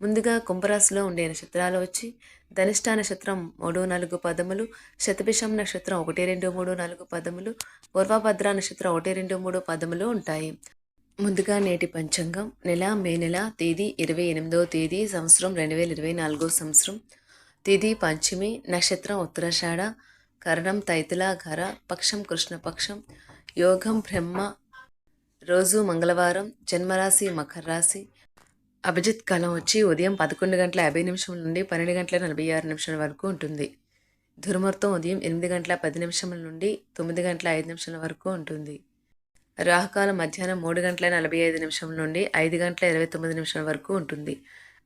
ముందుగా కుంభరాశిలో ఉండే నక్షత్రాలు వచ్చి ధనిష్ట నక్షత్రం మూడు నాలుగు పదములు శతభిషం నక్షత్రం ఒకటి రెండు మూడు నాలుగు పదములు పూర్వభద్ర నక్షత్రం ఒకటి రెండు మూడు పదములు ఉంటాయి. ముందుగా నేటి పంచాంగం. నెల మే నెల తేదీ ఇరవై ఎనిమిదవ తేదీ సంవత్సరం రెండు వేల ఇరవై నాలుగో సంవత్సరం. తేదీ పంచమి నక్షత్రం ఉత్తరాషాఢ కరణం తైతులాఘర పక్షం కృష్ణపక్షం యోగం బ్రహ్మ రోజు మంగళవారం జన్మరాశి మకర రాశి అభిజిత్ కాలం వచ్చి ఉదయం పదకొండు గంటల యాభై నిమిషం నుండి పన్నెండు గంటల నలభై ఆరు నిమిషాల వరకు ఉంటుంది. దుర్ముహూర్తం ఉదయం ఎనిమిది గంటల పది నిమిషముల నుండి తొమ్మిది గంటల ఐదు నిమిషాల వరకు ఉంటుంది. రాహుకాలం మధ్యాహ్నం మూడు గంటల నలభై ఐదు నిమిషం నుండి ఐదు గంటల ఇరవై తొమ్మిది నిమిషాల వరకు ఉంటుంది.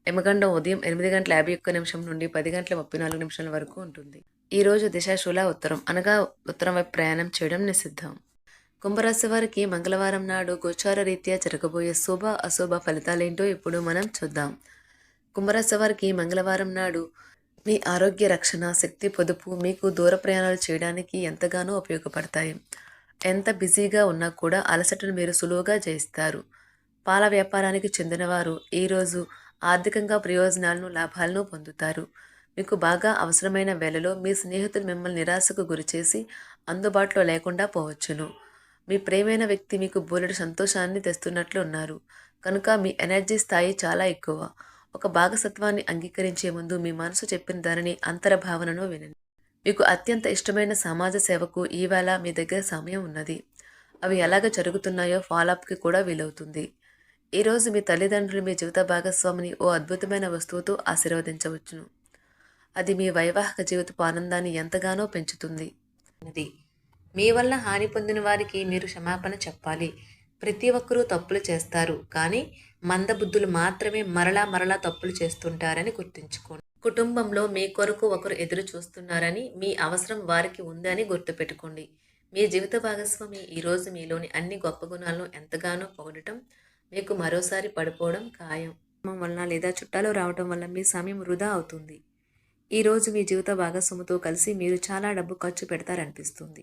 యమగండం ఉదయం ఎనిమిది గంటల యాభై ఒక్క నిమిషం నుండి పది గంటల ముప్పై నాలుగు నిమిషాల వరకు ఉంటుంది. ఈరోజు దిశాశూల ఉత్తరం అనగా ఉత్తరం వైపు ప్రయాణం చేయడం నిషిద్ధం. కుంభరాశి వారికి మంగళవారం నాడు గోచార రీత్యా జరగబోయే శుభ అశుభ ఫలితాలేంటో ఇప్పుడు మనం చూద్దాం. కుంభరాశి వారికి మంగళవారం నాడు మీ ఆరోగ్య రక్షణ శక్తి పొదుపు మీకు దూర ప్రయాణాలు చేయడానికి ఎంతగానో ఉపయోగపడతాయి. ఎంత బిజీగా ఉన్నా కూడా అలసటను మీరు సులువుగా జయిస్తారు. పాల వ్యాపారానికి చెందినవారు ఈరోజు ఆర్థికంగా ప్రయోజనాలను లాభాలను పొందుతారు. మీకు బాగా అవసరమైన వేళలో మీ స్నేహితులు మిమ్మల్ని నిరాశకు గురిచేసి అందుబాటులో లేకుండా పోవచ్చును. మీ ప్రేమైన వ్యక్తి మీకు బోలెడు సంతోషాన్ని తెస్తున్నట్లు ఉన్నారు. కనుక మీ ఎనర్జీ స్థాయి చాలా ఎక్కువ. ఒక భాగసత్వాన్ని అంగీకరించే ముందు మీ మనసు చెప్పిన దానిని అంతర భావనను వినండి. మీకు అత్యంత ఇష్టమైన సమాజ సేవకు ఈవేళ మీ దగ్గర సమయం ఉన్నది. అవి ఎలాగ జరుగుతున్నాయో ఫాలోఅప్కి కూడా వీలవుతుంది. ఈరోజు మీ తల్లిదండ్రులు మీ జీవిత భాగస్వామిని ఓ అద్భుతమైన వస్తువుతో ఆశీర్వదించవచ్చును. అది మీ వైవాహిక జీవితపు ఆనందాన్ని ఎంతగానో పెంచుతుంది. మీ వల్ల హాని పొందిన వారికి మీరు క్షమాపణ చెప్పాలి. ప్రతి ఒక్కరూ తప్పులు చేస్తారు. కానీ మందబుద్ధులు మాత్రమే మరలా మరలా తప్పులు చేస్తుంటారని గుర్తుంచుకోండి. కుటుంబంలో మీ కొరకు ఒకరు ఎదురు చూస్తున్నారని మీ అవసరం వారికి ఉందని గుర్తుపెట్టుకోండి. మీ జీవిత భాగస్వామి ఈరోజు మీలోని అన్ని గొప్ప గుణాలను ఎంతగానో పొగడటం మీకు మరోసారి పడిపోవడం ఖాయం. వలన లేదా చుట్టాలు రావటం వల్ల మీ సమయం వృధా అవుతుంది. ఈరోజు మీ జీవిత భాగస్వామితో కలిసి మీరు చాలా డబ్బు ఖర్చు పెడతారనిపిస్తుంది.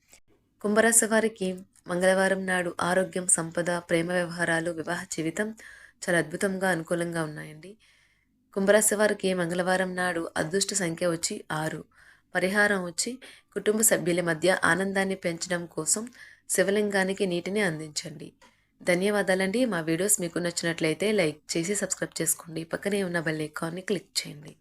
కుంభరాశి వారికి మంగళవారం నాడు ఆరోగ్యం సంపద ప్రేమ వ్యవహారాలు వివాహ జీవితం చాలా అద్భుతంగా అనుకూలంగా ఉన్నాయండి. కుంభరాశి వారికి మంగళవారం నాడు అదృష్ట సంఖ్య వచ్చి ఆరు. పరిహారం వచ్చి కుటుంబ సభ్యుల మధ్య ఆనందాన్ని పెంచడం కోసం శివలింగానికి నీటిని అందించండి. ధన్యవాదాలండి. మా వీడియోస్ మీకు నచ్చినట్లయితే లైక్ చేసి సబ్స్క్రైబ్ చేసుకోండి. పక్కనే ఉన్న బెల్ ఐకాన్ని క్లిక్ చేయండి.